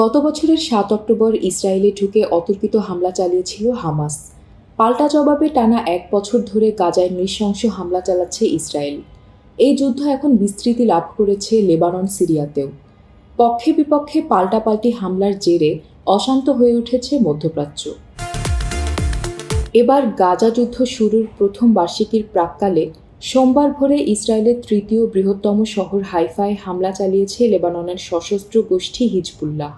গত বছরের সাত অক্টোবর ইসরায়েলে ঢুকে অতর্কিত হামলা চালিয়েছিল হামাস। পাল্টা জবাবে টানা এক বছর ধরে গাজায় নৃশংস হামলা চালাচ্ছে ইসরায়েল। এই যুদ্ধ এখন বিস্তৃতি লাভ করেছে লেবানন সিরিয়াতেও। পক্ষে বিপক্ষে পাল্টাপাল্টি হামলার জেরে অশান্ত হয়ে উঠেছে মধ্যপ্রাচ্য। এবার গাজা যুদ্ধ শুরুর প্রথম বার্ষিকীর প্রাককালে সোমবার ভোরে ইসরায়েলের তৃতীয় বৃহত্তম শহর হাইফায় হামলা চালিয়েছে লেবাননের সশস্ত্র গোষ্ঠী হিজবুল্লাহ।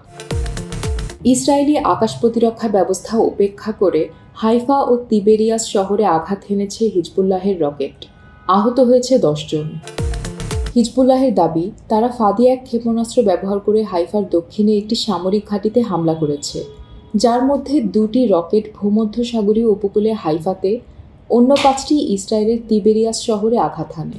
ইসরায়েলি আকাশ প্রতিরক্ষা ব্যবস্থা উপেক্ষা করে হাইফা ও তিবেরিয়াস শহরে আঘাত হেনেছে হিজবুল্লাহের রকেট। আহত হয়েছে দশজন হিজবুল্লাহের দাবি, তারা ফাদি এক ক্ষেপণাস্ত্র ব্যবহার করে হাইফার দক্ষিণে একটি সামরিক ঘাঁটিতে হামলা করেছে। যার মধ্যে দুটি রকেট ভূমধ্যসাগরীয় উপকূলে হাইফাতে অন্য পাঁচটি ইসরায়েলের তিবেরিয়াস শহরে আঘাত হানে।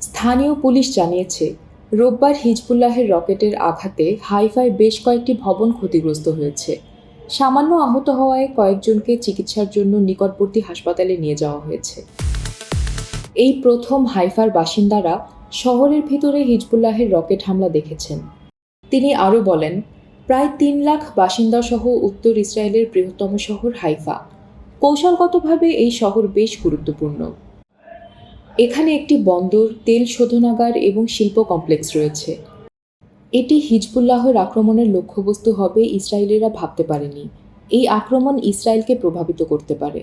স্থানীয় পুলিশ জানিয়েছে, রোববার হিজবুল্লাহের রকেটের আঘাতে হাইফায় বেশ কয়েকটি ভবন ক্ষতিগ্রস্ত হয়েছে। সামান্য আহত হওয়ায় কয়েকজনকে চিকিৎসার জন্য নিকটবর্তী হাসপাতালে নিয়ে যাওয়া হয়েছে। এই প্রথম হাইফার বাসিন্দারা শহরের ভিতরে হিজবুল্লাহের রকেট হামলা দেখেছেন। তিনি আরও বলেন, প্রায় তিন লাখ বাসিন্দা সহ উত্তর ইসরায়েলের বৃহত্তম শহর হাইফা। কৌশলগতভাবে এই শহর বেশ গুরুত্বপূর্ণ। এখানে একটি বন্দর, তেল শোধনাগার এবং শিল্প কমপ্লেক্স রয়েছে। এটি হিজবুল্লাহর আক্রমণের লক্ষ্যবস্তু হবে, ইসরায়েলিরা ভাবতে পারেনি। এই আক্রমণ ইসরায়েলকে প্রভাবিত করতে পারে।